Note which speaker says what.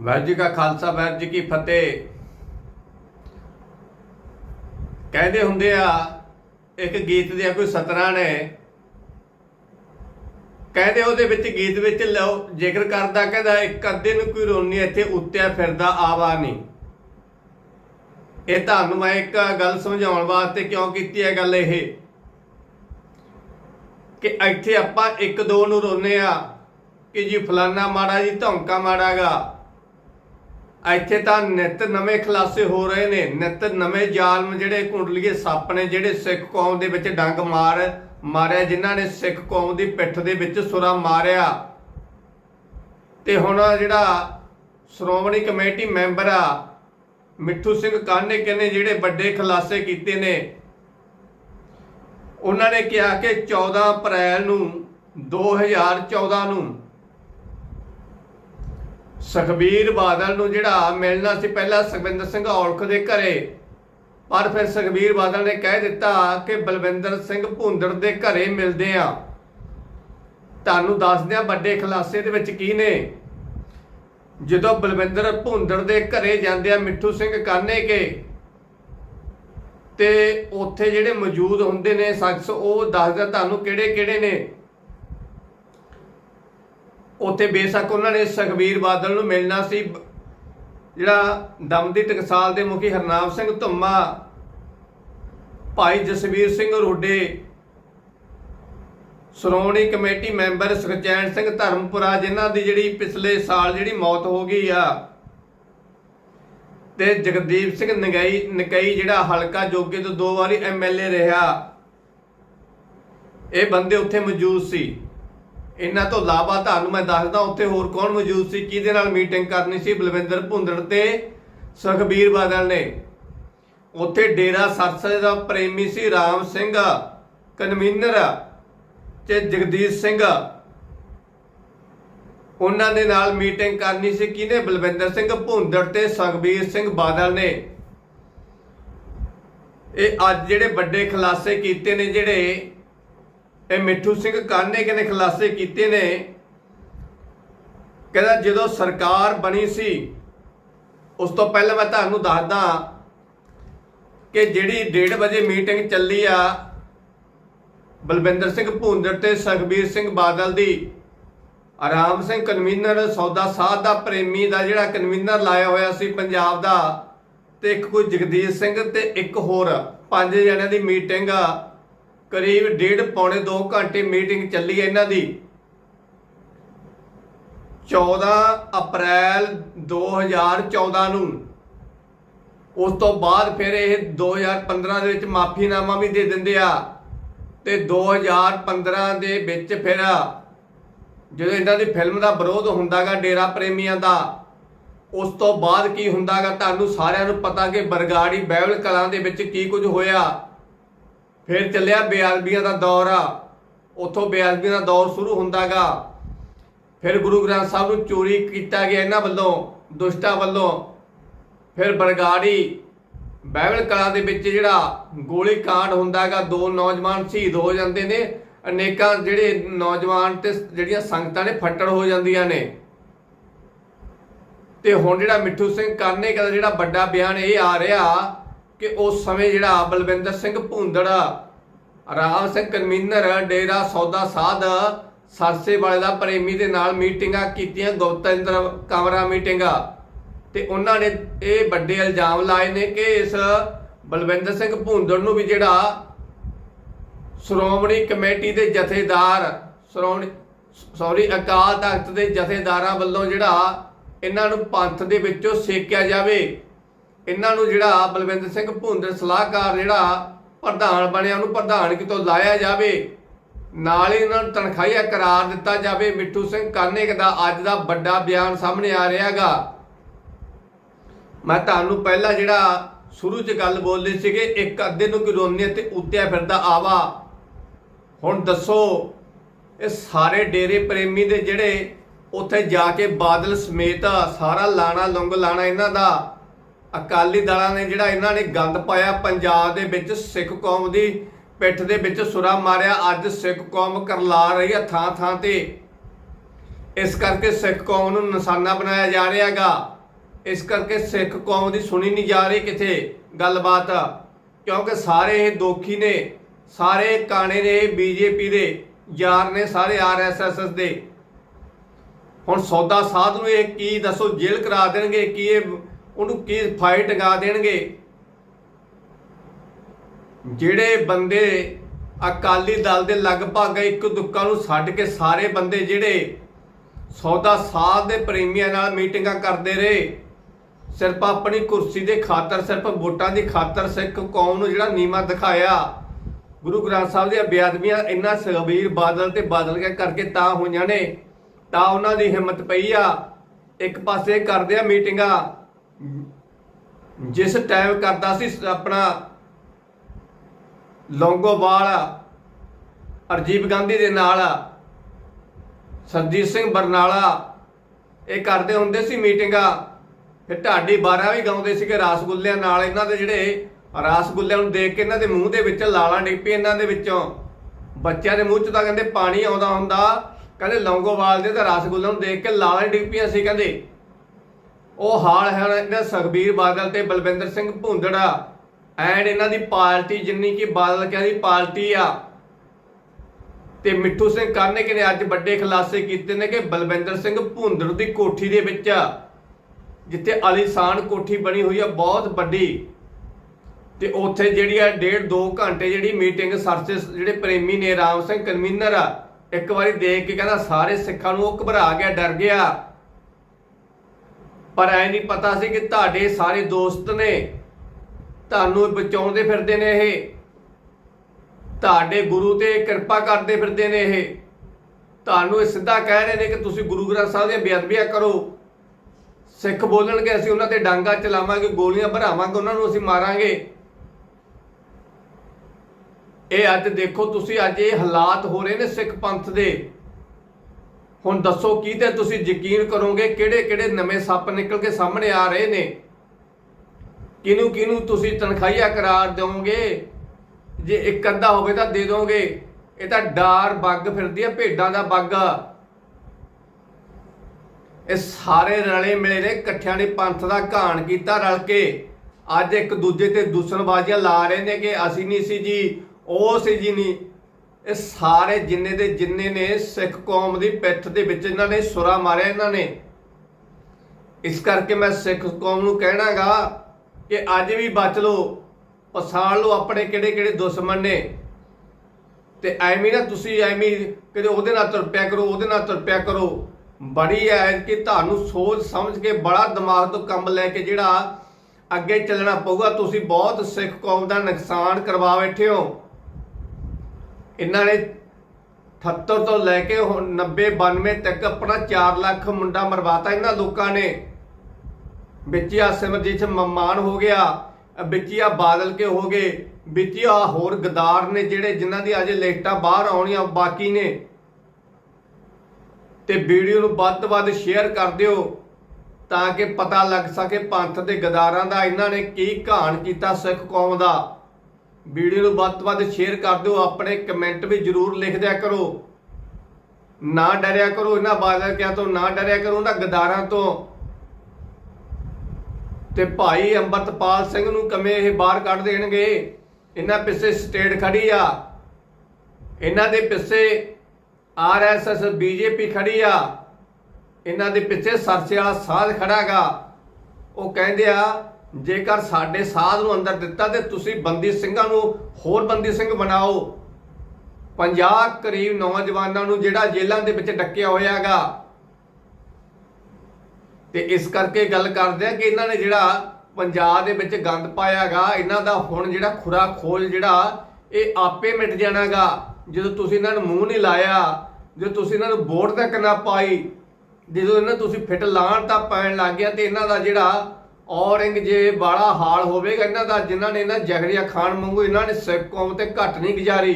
Speaker 1: ਵਾਹਿਗੁਰੂ ਜੀ ਕਾ ਖਾਲਸਾ ਵਾਹਿਗੁਰੂ ਜੀ ਕੀ ਫਤਿਹ? ਕਹਿੰਦੇ ਹੁੰਦੇ ਆ, ਇੱਕ ਗੀਤ ਦੇ ਕੋਈ ਸਤਰਾਂ ਨੇ। ਕਹਿੰਦੇ ਉਹਦੇ ਵਿੱਚ ਗੀਤ ਵਿੱਚ ਲਓ, ਜ਼ਿਕਰ ਕਰਦਾ, ਕਹਿੰਦਾ ਇੱਕ ਅੱਧੇ ਨੂੰ ਕੋਈ ਰੋਣੀ ਇੱਥੇ ਉੱਤਿਆ ਫਿਰਦਾ, ਆਵਾ ਨਹੀਂ। ਇਹ ਤੁਹਾਨੂੰ ਮੈਂ ਇੱਕ ਗੱਲ ਸਮਝਾਉਣ ਵਾਸਤੇ ਕਿਉਂ ਕੀਤੀ ਹੈ ਗੱਲ ਇਹ? ਕਿ ਇੱਥੇ ਆਪਾਂ ਇੱਕ ਦੋ ਨੂੰ ਰੋਨੇ ਆ, ਕਿ ਜੀ ਫਲਾਨਾ ਮਾੜਾ ਜੀ ਧੌਂਕਾ ਮਾੜਾਗਾ। ਇੱਥੇ ਤਾਂ ਨਿਤ ਨਵੇਂ ਖਲਾਸੇ ਹੋ ਰਹੇ ਨੇ, ਨਿਤ ਨਵੇਂ ਜ਼ਾਲਮ ਜਿਹੜੇ ਕੁੰਡਲੀਏ ਸੱਪ ਨੇ, ਜਿਹੜੇ ਸਿੱਖ ਕੌਮ ਦੇ ਵਿੱਚ ਡੰਗ ਮਾਰ ਮਾਰਿਆ, ਜਿਨ੍ਹਾਂ ਨੇ ਸਿੱਖ ਕੌਮ ਦੀ ਪਿੱਠ ਦੇ ਵਿੱਚ ਸੁਰਾ ਮਾਰਿਆ। ਤੇ ਹੁਣ ਜਿਹੜਾ ਸ਼੍ਰੋਮਣੀ ਕਮੇਟੀ ਮੈਂਬਰ ਆ, ਮਿੱਠੂ ਸਿੰਘ ਕਾਹਨੇ ਨੇ ਜਿਹੜੇ ਵੱਡੇ ਖਲਾਸੇ ਕੀਤੇ ਨੇ, ਉਹਨਾਂ ਨੇ ਕਿਹਾ ਕਿ 14 ਅਪ੍ਰੈਲ ਨੂੰ 2014 ਨੂੰ ਸੁਖਬੀਰ ਬਾਦਲ ਨੂੰ ਜਿਹੜਾ ਮਿਲਣਾ ਸੀ ਪਹਿਲਾਂ ਸੁਖਵਿੰਦਰ ਸਿੰਘ ਔਲਖ ਦੇ ਘਰੇ। ਪਰ ਫਿਰ ਸੁਖਬੀਰ ਬਾਦਲ ਨੇ ਕਹਿ ਦਿੱਤਾ ਕਿ ਬਲਵਿੰਦਰ ਸਿੰਘ ਭੁੰਦੜ ਦੇ ਘਰੇ ਮਿਲਦੇ ਆ। ਤੁਹਾਨੂੰ ਦੱਸਦੇ ਆ ਵੱਡੇ ਖਲਾਸੇ ਦੇ ਵਿੱਚ ਕੀ ਨੇ। ਜਦੋਂ ਬਲਵਿੰਦਰ ਭੁੰਦੜ ਦੇ ਘਰੇ ਜਾਂਦੇ ਆ ਮਿੱਠੂ ਸਿੰਘ ਕਾਨੇ ਕੇ, ਤੇ ਉੱਥੇ ਜਿਹੜੇ ਮੌਜੂਦ ਹੁੰਦੇ ਨੇ ਸ਼ਖਸ ਉਹ ਦੱਸਦਾ ਤੁਹਾਨੂੰ ਕਿਹੜੇ ਕਿਹੜੇ ਨੇ। ਉੱਥੇ ਬੇਸ਼ੱਕ ਉਹਨਾਂ ਨੇ ਸੁਖਬੀਰ ਬਾਦਲ ਨੂੰ ਮਿਲਣਾ ਸੀ। ਜਿਹੜਾ ਦਮਦੀ ਟਕਸਾਲ ਦੇ ਮੁਖੀ ਹਰਨਾਮ ਸਿੰਘ ਧੁੰਮਾ, ਭਾਈ ਜਸਵੀਰ ਸਿੰਘ ਰੋਡੇ, ਸ਼੍ਰੋਮਣੀ ਕਮੇਟੀ ਮੈਂਬਰ ਸੁਖਚੈਨ ਸਿੰਘ ਧਰਮਪੁਰਾ, ਜਿਨ੍ਹਾਂ ਦੀ ਜਿਹੜੀ ਪਿਛਲੇ ਸਾਲ ਜਿਹੜੀ ਮੌਤ ਹੋ ਗਈ ਆ, ਤੇ ਜਗਦੀਪ ਸਿੰਘ ਨਗਈ, ਨਕਈ ਜਿਹੜਾ ਹਲਕਾ ਜੋਗੇ ਤੋਂ ਦੋ ਵਾਰੀ ਐਮਐਲਏ ਰਿਹਾ। ਇਹ ਬੰਦੇ ਉੱਥੇ ਮੌਜੂਦ ਸੀ। ਇਹਨਾਂ ਤੋਂ ਇਲਾਵਾ ਤੁਹਾਨੂੰ ਮੈਂ ਦੱਸਦਾ ਉੱਥੇ ਹੋਰ ਕੌਣ ਮੌਜੂਦ ਸੀ, ਕਿਹਦੇ ਨਾਲ ਮੀਟਿੰਗ ਕਰਨੀ ਸੀ? ਬਲਵਿੰਦਰ ਭੁੰਦੜ ਤੇ ਸੁਖਬੀਰ ਬਾਦਲ ਨੇ। ਉੱਥੇ ਡੇਰਾ ਸਰਸੇ ਦਾ ਪ੍ਰੇਮੀ ਸੀ, ਰਾਮ ਸਿੰਘ, ਕਨਵੀਨਰ ਤੇ ਜਗਦੀਸ਼ ਸਿੰਘ। ਉਹਨਾਂ ਦੇ ਨਾਲ ਮੀਟਿੰਗ ਕਰਨੀ ਸੀ ਕਿਹਨੇ? ਬਲਵਿੰਦਰ ਸਿੰਘ ਭੁੰਦੜ ਤੇ ਸੁਖਬੀਰ ਸਿੰਘ ਬਾਦਲ ਨੇ। ਇਹ ਅੱਜ ਜਿਹੜੇ ਵੱਡੇ ਖੁਲਾਸੇ ਕੀਤੇ ਨੇ, ਜਿਹੜੇ ਇਹ ਮਿੱਠੂ ਸਿੰਘ ਕਾਨੇ ਕਹਿੰਦੇ ਖੁਲਾਸੇ ਕੀਤੇ ਨੇ? ਕਹਿੰਦਾ, ਜਦੋਂ ਸਰਕਾਰ ਬਣੀ ਸੀ, ਉਸ ਤੋਂ ਪਹਿਲਾਂ ਮੈਂ ਤੁਹਾਨੂੰ ਦੱਸਦਾ ਕਿ ਜਿਹੜੀ 1:30 ਵਜੇ ਮੀਟਿੰਗ ਚੱਲੀ ਆ, ਬਲਵਿੰਦਰ ਸਿੰਘ ਭੁੰਦੜ ਤੇ ਸੁਖਬੀਰ ਸਿੰਘ ਬਾਦਲ ਦੀ ਆਰਾਮ ਸਿੰਘ ਕਨਵੀਨਰ ਸੌਦਾ ਸਾਧ ਦਾ ਪ੍ਰੇਮੀ ਦਾ ਜਿਹੜਾ ਕਨਵੀਨਰ ਲਾਇਆ ਹੋਇਆ ਸੀ ਪੰਜਾਬ ਦਾ, ਤੇ ਇੱਕ ਕੋਈ ਜਗਦੀਸ਼ ਸਿੰਘ ਤੇ ਇੱਕ ਹੋਰ ਪੰਜ ਜਣਿਆਂ ਦੀ ਮੀਟਿੰਗ ਆ ਕਰੀਬ ਡੇਢ ਪੌਣੇ 2 ਘੰਟੇ ਮੀਟਿੰਗ ਚੱਲੀ ਹੈ ਇਹਨਾਂ ਦੀ। 14 ਅਪ੍ਰੈਲ 2014 ਨੂੰ। ਉਸ ਤੋਂ ਬਾਅਦ ਫਿਰ ਇਹ 2015 ਦੇ ਵਿੱਚ ਮਾਫੀਨਾਮਾ ਵੀ ਦੇ ਦਿੰਦੇ ਆ ਤੇ 2015 ਦੇ ਵਿੱਚ ਫਿਰ ਜਦੋਂ ਇਹਨਾਂ ਦੀ ਫਿਲਮ ਦਾ ਵਿਰੋਧ ਹੁੰਦਾਗਾ ਡੇਰਾ ਪ੍ਰੇਮੀਆਂ ਦਾ, ਉਸ ਤੋਂ ਬਾਅਦ ਕੀ ਹੁੰਦਾਗਾ? ਤੁਹਾਨੂੰ ਸਾਰਿਆਂ ਨੂੰ ਪਤਾ ਕਿ ਬਰਗਾੜੀ ਬਾਈਬਲ ਕਲਾਂ ਦੇ ਵਿੱਚ ਕੀ ਕੁਝ ਹੋਇਆ। ਫਿਰ ਚੱਲਿਆ ਬੇਅਦਬੀਆਂ ਦਾ ਦੌਰ। ਆ ਉੱਥੋਂ ਬੇਅਦਬੀਆਂ ਦਾ ਦੌਰ ਸ਼ੁਰੂ ਹੁੰਦਾਗਾ। ਫਿਰ ਗੁਰੂ ਗ੍ਰੰਥ ਸਾਹਿਬ ਨੂੰ ਚੋਰੀ ਕੀਤਾ ਗਿਆ ਇਹਨਾਂ ਵੱਲੋਂ, ਦੁਸ਼ਟਾਂ ਵੱਲੋਂ। ਫਿਰ ਬਰਗਾੜੀ ਬਾਈਬਲ ਕਲਾ ਦੇ ਵਿੱਚ ਜਿਹੜਾ ਗੋਲੀ ਕਾਂਡ ਹੁੰਦਾਗਾ, ਦੋ ਨੌਜਵਾਨ ਸ਼ਹੀਦ ਹੋ ਜਾਂਦੇ ਨੇ। ਅਨੇਕਾਂ ਜਿਹੜੇ ਨੌਜਵਾਨ ਤੇ ਜਿਹੜੀਆਂ ਸੰਗਤਾਂ ਨੇ ਫੱਟੜ ਹੋ ਜਾਂਦੀਆਂ ਨੇ। ਤੇ ਹੁਣ ਜਿਹੜਾ ਮਿੱਠੂ ਸਿੰਘ ਕਾਨੇ ਦਾ ਜਿਹੜਾ ਵੱਡਾ ਬਿਆਨ ਇਹ ਆ ਰਿਹਾ ਕਿ ਉਸ ਸਮੇਂ ਜਿਹੜਾ ਬਲਵਿੰਦਰ ਸਿੰਘ ਭੁੰਦੜ, ਰਾਮ ਸਿੰਘ ਕਨਵੀਨਰ, ਡੇਰਾ ਸੌਦਾ ਸਾਧ, ਸਰਸੇ ਵਾਲੇ ਦਾ ਪ੍ਰੇਮੀ ਦੇ ਨਾਲ ਮੀਟਿੰਗਾਂ ਕੀਤੀਆਂ ਗੌਤਮਿੰਦਰ ਕਮਰਾ ਮੀਟਿੰਗਾਂ। ਤੇ ਉਹਨਾਂ ਨੇ ਇਹ ਵੱਡੇ ਇਲਜ਼ਾਮ ਲਾਏ ਨੇ ਕਿ ਇਸ ਬਲਵਿੰਦਰ ਸਿੰਘ ਭੁੰਦੜ ਨੂੰ ਵੀ ਜਿਹੜਾ ਸ਼੍ਰੋਮਣੀ ਕਮੇਟੀ ਦੇ ਜਥੇਦਾਰ, ਸ਼੍ਰੋਮਣੀ, ਸੌਰੀ, ਅਕਾਲ ਤਖਤ ਦੇ ਜਥੇਦਾਰਾਂ ਵੱਲੋਂ ਜਿਹੜਾ ਇਹਨਾਂ ਨੂੰ ਪੰਥ ਦੇ ਵਿੱਚੋਂ ਸੇਕਿਆ ਜਾਵੇ ਇਹਨਾਂ ਨੂੰ ਜਿਹੜਾ ਬਲਵਿੰਦਰ ਸਿੰਘ ਭੁੰਦਰ ਸਲਾਹਕਾਰ ਜਿਹੜਾ ਪ੍ਰਧਾਨ ਬਣਿਆ, ਉਹਨੂੰ ਪ੍ਰਧਾਨਗੀ ਤੋਂ ਲਾਇਆ ਜਾਵੇ, ਨਾਲ ਹੀ ਇਹਨਾਂ ਨੂੰ ਤਨਖਾਹੀਆ ਕਰਾਰ ਦਿੱਤਾ ਜਾਵੇ। ਮਿੱਠੂ ਸਿੰਘ ਕਾਨੇਕ ਦਾ ਅੱਜ ਦਾ ਵੱਡਾ ਬਿਆਨ ਸਾਹਮਣੇ ਆ ਰਿਹਾਗਾ ਮੈਂ ਤੁਹਾਨੂੰ ਪਹਿਲਾਂ ਜਿਹੜਾ ਸ਼ੁਰੂ 'ਚ ਗੱਲ ਬੋਲਦੇ ਸੀਗੇ, ਇੱਕ ਅੱਧੇ ਨੂੰ ਕਿ ਰੋਨੇ ਤੇ ਉੱਤਿਆ ਫਿਰਦਾ ਆਵਾ। ਹੁਣ ਦੱਸੋ, ਇਹ ਸਾਰੇ ਡੇਰੇ ਪ੍ਰੇਮੀ ਦੇ ਜਿਹੜੇ ਉੱਥੇ ਜਾ ਕੇ ਬਾਦਲ ਸਮੇਤ ਸਾਰਾ ਲਾਣਾ, ਲੰਗ ਲਾਣਾ ਇਹਨਾਂ ਦਾ ਅਕਾਲੀ ਦਲਾਂ ਨੇ ਜਿਹੜਾ ਇਹਨਾਂ ਨੇ ਗੰਦ ਪਾਇਆ ਪੰਜਾਬ ਦੇ ਵਿੱਚ, ਸਿੱਖ ਕੌਮ ਦੀ ਪਿੱਠ ਦੇ ਵਿੱਚ ਸੁਰਾ ਮਾਰਿਆ, ਅੱਜ ਸਿੱਖ ਕੌਮ ਕਰਲਾ ਰਹੀ ਹੈ ਥਾਂ ਥਾਂ ਤੇ। ਇਸ ਕਰਕੇ ਸਿੱਖ ਕੌਮ ਨੂੰ ਨਿਸ਼ਾਨਾ ਬਣਾਇਆ ਜਾ ਰਿਹਾਗਾ ਇਸ ਕਰਕੇ ਸਿੱਖ ਕੌਮ ਦੀ ਸੁਣੀ ਨਹੀਂ ਜਾ ਰਹੀ ਕਿਥੇ ਗੱਲਬਾਤ। ਕਿਉਂਕਿ ਸਾਰੇ ਇਹ ਦੋਖੀ ਨੇ, ਸਾਰੇ ਕਾਣੇ ਨੇ ਬੀਜੇਪੀ ਦੇ ਯਾਰ ਨੇ, ਸਾਰੇ ਆਰਐਸਐਸ ਦੇ। ਹੁਣ ਸੌਦਾ ਸਾਧ ਨੂੰ ਇਹ ਕੀ ਦੱਸੋ, ਜੇਲ੍ਹ ਕਰਾ ਦੇਣਗੇ, ਕੀ ਇਹ ਉਹਨੂੰ ਕੀ ਫਾਈਟ ਟੰਗਾ ਦੇਣਗੇ? ਜਿਹੜੇ ਬੰਦੇ ਅਕਾਲੀ ਦਲ ਦੇ ਲਗਭਗ ਇੱਕ ਦੁੱਕਾ ਨੂੰ ਛੱਡ ਕੇ ਸਾਰੇ ਬੰਦੇ ਜਿਹੜੇ ਸੌਦਾ ਸਾਧ ਦੇ ਪ੍ਰੇਮੀਆਂ ਨਾਲ ਮੀਟਿੰਗਾਂ ਕਰਦੇ ਰਹੇ, ਸਿਰਫ ਆਪਣੀ ਕੁਰਸੀ ਦੇ ਖਾਤਰ, ਸਿਰਫ ਵੋਟਾਂ ਦੀ ਖਾਤਰ, ਸਿੱਖ ਕੌਮ ਨੂੰ ਜਿਹੜਾ ਨੀਮਾ ਦਿਖਾਇਆ, ਗੁਰੂ ਗ੍ਰੰਥ ਸਾਹਿਬ ਦੀਆਂ ਬੇਅਦਬੀਆਂ ਇੰਨਾ ਸੁਖਬੀਰ ਬਾਦਲ ਤੇ ਬਾਦਲ ਕੇ ਕਰਕੇ ਤਾਂ ਹੋਈਆਂ ਨੇ, ਤਾਂ ਉਹਨਾਂ ਦੀ ਹਿੰਮਤ ਪਈ ਆ, ਇੱਕ ਪਾਸੇ ਕਰਦੇ ਆ ਮੀਟਿੰਗਾਂ ਜਿਸ ਟਾਈਮ ਕਰਦਾ ਸੀ ਆਪਣਾ ਲੌਂਗੋਵਾਲ ਅਰਜੀਬ ਗਾਂਧੀ ਦੇ ਨਾਲ, ਸਰਜੀਤ ਸਿੰਘ ਬਰਨਾਲਾ, ਇਹ ਕਰਦੇ ਹੁੰਦੇ ਸੀ ਮੀਟਿੰਗਾਂ ਫਿਰ ਢਾਡੀ 12 ਵੀ ਗਾਉਂਦੇ ਸੀਗੇ ਰਸਗੁੱਲਿਆਂ ਨਾਲ, ਇਹਨਾਂ ਦੇ ਜਿਹੜੇ ਰਸਗੁੱਲਿਆਂ ਨੂੰ ਦੇਖ ਕੇ ਇਹਨਾਂ ਦੇ ਮੂੰਹ ਦੇ ਵਿੱਚ ਲਾਲਾਂ ਡਿੱਪੀ ਇਹਨਾਂ ਦੇ ਵਿੱਚੋਂ। ਬੱਚਿਆਂ ਦੇ ਮੂੰਹ 'ਚ ਤਾਂ ਕਹਿੰਦੇ ਪਾਣੀ ਆਉਂਦਾ ਹੁੰਦਾ। ਕਹਿੰਦੇ ਲੌਂਗੋਵਾਲ ਦੇ ਤਾਂ ਰਸਗੁੱਲਿਆਂ ਨੂੰ ਦੇਖ ਕੇ ਲਾਲਾਂ ਡਿੱਪੀਆਂ ਸੀ, ਕਹਿੰਦੇ। ਉਹ ਹਾਲ ਹੈ ਇਹਨਾਂ ਸੁਖਬੀਰ ਬਾਦਲ ਤੇ ਬਲਵਿੰਦਰ ਸਿੰਘ ਭੁੰਦੜਾ। ਐਂਡ ਇਹਨਾਂ ਦੀ ਪਾਰਟੀ ਜਿੰਨੀ ਕਿ ਬਾਦਲ ਕਹਿੰਦੀ ਪਾਰਟੀ ਆ। ਤੇ ਮਿੱਠੂ ਸਿੰਘ ਕਾਨੇਕੇ ਨੇ ਅੱਜ ਵੱਡੇ ਖੁਲਾਸੇ ਕੀਤੇ ਨੇ ਕਿ ਬਲਵਿੰਦਰ ਸਿੰਘ ਭੁੰਦੜ ਦੀ ਕੋਠੀ ਦੇ ਵਿੱਚ ਜਿੱਥੇ ਅਲੀਸਾਨ ਕੋਠੀ ਬਣੀ ਹੋਈ ਆ, ਬਹੁਤ ਵੱਡੀ। ਤੇ ਉੱਥੇ ਜਿਹੜੀ ਆ ਡੇਢ 2 ਘੰਟੇ ਜਿਹੜੀ ਮੀਟਿੰਗ ਸਰਚਿਸ ਜਿਹੜੇ ਪ੍ਰੇਮੀ ਨੇ ਰਾਮ ਸਿੰਘ ਕਨਵੀਨਰ ਆ, ਇੱਕ ਵਾਰੀ ਦੇਖ ਕੇ ਕਹਿੰਦਾ ਸਾਰੇ ਸਿੱਖਾਂ ਨੂੰ ਉਹ ਘਬਰਾ ਗਿਆ, ਡਰ ਗਿਆ। ਪਰ ਐ ਨਹੀਂ ਪਤਾ ਸੀ ਕਿ ਤੁਹਾਡੇ ਸਾਰੇ ਦੋਸਤ ਨੇ ਤੁਹਾਨੂੰ ਬਚਾਉਂਦੇ ਫਿਰਦੇ ਨੇ ਇਹ। ਤੁਹਾਡੇ ਗੁਰੂ ਤੇ ਕਿਰਪਾ ਕਰਦੇ ਫਿਰਦੇ ਨੇ ਇਹ। ਤੁਹਾਨੂੰ ਇਹ ਸਿੱਧਾ ਕਹਿ ਰਹੇ ਨੇ ਕਿ ਤੁਸੀਂ ਗੁਰੂ ਗ੍ਰੰਥ ਸਾਹਿਬ ਦੀਆਂ ਬੇਅਦਬੀਆਂ ਕਰੋ। ਸਿੱਖ ਬੋਲਣਗੇ, ਅਸੀਂ ਉਹਨਾਂ ਤੇ ਡਾਂਗਾ ਚਲਾਵਾਂਗੇ, ਗੋਲੀਆਂ ਭਰਾਵਾਂਗੇ, ਉਹਨਾਂ ਨੂੰ ਅਸੀਂ ਮਾਰਾਂਗੇ। ਇਹ ਅੱਜ ਦੇਖੋ, ਤੁਸੀਂ ਅੱਜ ਇਹ ਹਾਲਾਤ ਹੋ ਰਹੇ ਨੇ ਸਿੱਖ ਪੰਥ ਦੇ। ਹੁਣ ਦੱਸੋ ਕੀ ਤੇ ਤੁਸੀਂ ਯਕੀਨ ਕਰੋਗੇ ਕਿਹੜੇ ਕਿਹੜੇ ਨਵੇਂ ਸੱਪ ਨਿਕਲ ਕੇ ਸਾਹਮਣੇ ਆ ਰਹੇ ਨੇ? ਕਿਹਨੂੰ ਕਿਹਨੂੰ ਤੁਸੀਂ ਤਨਖਾਹੀਆ ਕਰਾਰ ਦਿਓਗੇ? ਜੇ ਇੱਕ ਅੱਧਾ ਹੋਵੇ ਤਾਂ ਦੇ ਦੋਗੇ। ਇਹ ਤਾਂ ਡਾਰ ਬੱਗ ਫਿਰਦੀ ਹੈ ਭੇਡਾਂ ਦਾ ਬੱਗ। ਇਹ ਸਾਰੇ ਰਲੇ ਮਿਲੇ ਨੇ, ਇਕੱਠਿਆਂ ਨੇ ਪੰਥ ਦਾ ਘਾਣ ਕੀਤਾ ਰਲ ਕੇ। ਅੱਜ ਇੱਕ ਦੂਜੇ ਤੇ ਦੂਸਣਬਾਜ਼ੀਆਂ ਲਾ ਰਹੇ ਨੇ ਕਿ ਅਸੀਂ ਨਹੀਂ ਸੀ ਜੀ, ਉਹ ਸੀ ਜੀ ਨਹੀਂ। ਇਹ ਸਾਰੇ ਜਿੰਨੇ ਦੇ ਜਿੰਨੇ ਨੇ ਸਿੱਖ ਕੌਮ ਦੀ ਪਿੱਠ ਦੇ ਵਿੱਚ ਇਹਨਾਂ ਨੇ ਸੁਰਾ ਮਾਰਿਆ ਇਹਨਾਂ ਨੇ। ਇਸ ਕਰਕੇ ਮੈਂ ਸਿੱਖ ਕੌਮ ਨੂੰ ਕਹਿਣਾਗਾ ਕਿ ਅੱਜ ਵੀ ਬਚ ਲਓ ਪਛਾਣ ਲਓ ਆਪਣੇ ਕਿਹੜੇ ਕਿਹੜੇ ਦੁਸ਼ਮਣ ਨੇ। ਤੇ ਐਵੇਂ ਨਾ ਤੁਸੀਂ ਐਵੇਂ ਕਦੇ ਉਹਦੇ ਨਾਲ ਤੁਰ ਪਿਆ ਕਰੋ, ਉਹਦੇ ਨਾਲ ਤੁਰ ਪਿਆ ਕਰੋ। ਬੜੀ ਹੈ ਕਿ ਤੁਹਾਨੂੰ ਸੋਚ ਸਮਝ ਕੇ ਬੜਾ ਦਿਮਾਗ ਤੋਂ ਕੰਮ ਲੈ ਕੇ ਜਿਹੜਾ ਅੱਗੇ ਚੱਲਣਾ ਪਊਗਾ, ਤੁਸੀਂ ਬਹੁਤ ਸਿੱਖ ਕੌਮ ਦਾ ਨੁਕਸਾਨ ਕਰਵਾ ਬੈਠੇ ਹੋ। ਇਹਨਾਂ ਨੇ 78 ਤੋਂ ਲੈ ਕੇ ਹੁਣ 90 92 ਤੱਕ ਆਪਣਾ 4 ਲੱਖ ਮੁੰਡਾ ਮਰਵਾਤਾ ਇਹਨਾਂ ਲੋਕਾਂ ਨੇ। ਵਿੱਚ ਆ ਸਿਮਰਜੀਤ ਮਮਾਨ ਹੋ ਗਿਆ ਵਿੱਚ ਹੀ ਆ ਬਾਦਲ ਕੇ ਹੋ ਗਏ ਵਿੱਚ ਹੀ ਆ ਹੋਰ ਗਦਾਰ ਨੇ ਜਿਹੜੇ ਜਿਨ੍ਹਾਂ ਦੀ ਅਜੇ ਲਿਸਟਾਂ ਬਾਹਰ ਆਉਣੀਆਂ ਬਾਕੀ ਨੇ। ਤੇ ਵੀਡੀਓ ਨੂੰ ਵੱਧ ਤੋਂ ਵੱਧ ਸ਼ੇਅਰ ਕਰ ਦਿਓ ਤਾਂ ਕਿ ਪਤਾ ਲੱਗ ਸਕੇ ਪੰਥ ਦੇ ਗਦਾਰਾਂ ਦਾ ਇਹਨਾਂ ਨੇ ਕੀ ਘਾਣ ਕੀਤਾ ਸਿੱਖ ਕੌਮ ਦਾ। ਵੀਡੀਓ ਨੂੰ ਵੱਧ ਤੋਂ ਵੱਧ ਸ਼ੇਅਰ ਕਰ ਦਿਓ, ਆਪਣੇ ਕਮੈਂਟ ਵੀ ਜਰੂਰ ਲਿਖ ਦਿਆ ਕਰੋ। ਨਾ ਡਰਿਆ ਕਰੋ ਇਹਨਾਂ ਬਾਦਲ ਕਿਹਾ ਤੋਂ, ਨਾ ਡਰਿਆ ਕਰੋ ਉਹਨਾਂ ਗਦਾਰਾਂ ਤੋਂ। ਤੇ ਭਾਈ ਅੰਮ੍ਰਿਤਪਾਲ ਸਿੰਘ ਨੂੰ ਕਮੇ ਇਹ ਬਾਹਰ ਕੱਢ ਦੇਣਗੇ? ਇਹਨਾਂ ਪਿੱਛੇ ਸਟੇਟ ਖੜੀ ਆ। ਇਹਨਾਂ ਦੇ ਪਿੱਛੇ ਆਰਐਸਐਸ ਬੀਜੇਪੀ ਖੜੀ ਆ। ਇਹਨਾਂ ਦੇ ਪਿੱਛੇ ਸਰਸੇ ਵਾਲਾ ਸਾਧ ਖੜਾਗਾ ਉਹ ਕਹਿੰਦੇ ਆ ਜੇਕਰ ਸਾਡੇ ਸਾਧ ਨੂੰ ਅੰਦਰ ਦਿੱਤਾ ਤੇ ਤੁਸੀਂ ਬੰਦੀ ਸਿੰਘਾਂ ਨੂੰ ਹੋਰ ਬੰਦੀ ਸਿੰਘ ਬਣਾਓ। 50 ਕਰੀਬ ਨੌਜਵਾਨਾਂ ਨੂੰ ਜਿਹੜਾ ਜੇਲ੍ਹਾਂ ਦੇ ਵਿੱਚ ਡੱਕਿਆ ਹੋਇਆਗਾ। ਤੇ ਇਸ ਕਰਕੇ ਗੱਲ ਕਰਦੇ ਆ ਕਿ ਇਹਨਾਂ ਨੇ ਜਿਹੜਾ ਪੰਜਾਬ ਦੇ ਵਿੱਚ ਗੰਦ ਪਾਇਆਗਾ, ਇਹਨਾਂ ਦਾ ਹੁਣ ਜਿਹੜਾ ਖੁਰਾ ਖੋਲ ਜਿਹੜਾ, ਇਹ ਆਪੇ ਮਿਟ ਜਾਣਾਗਾ। ਜਦੋਂ ਤੁਸੀਂ ਇਹਨਾਂ ਨੂੰ ਮੂੰਹ ਨਹੀਂ ਲਾਇਆ, ਜਦੋਂ ਤੁਸੀਂ ਇਹਨਾਂ ਨੂੰ ਵੋਟ ਤੱਕ ਨਾ ਪਾਈ, ਜਦੋਂ ਇਹਨਾਂ ਤੁਸੀਂ ਫਿੱਟ ਲਾਣ ਤਾਂ ਪੈਣ ਲੱਗ ਗਿਆ ਤੇ ਇਹਨਾਂ ਦਾ ਜਿਹੜਾ ਔਰੰਗ ਜੇ ਬਾਲਾ ਹਾਲ ਹੋਵੇਗਾ, ਇਹਨਾਂ ਦਾ ਜਿਨ੍ਹਾਂ ਨੇ ਨਾ ਜਗਰੀਆ ਖਾਨ ਵਾਂਗੂ, ਇਹਨਾਂ ਨੇ ਸਿੱਖ ਕੌਮ ਤੇ ਘੱਟ ਨਹੀਂ ਗੁਜ਼ਾਰੀ।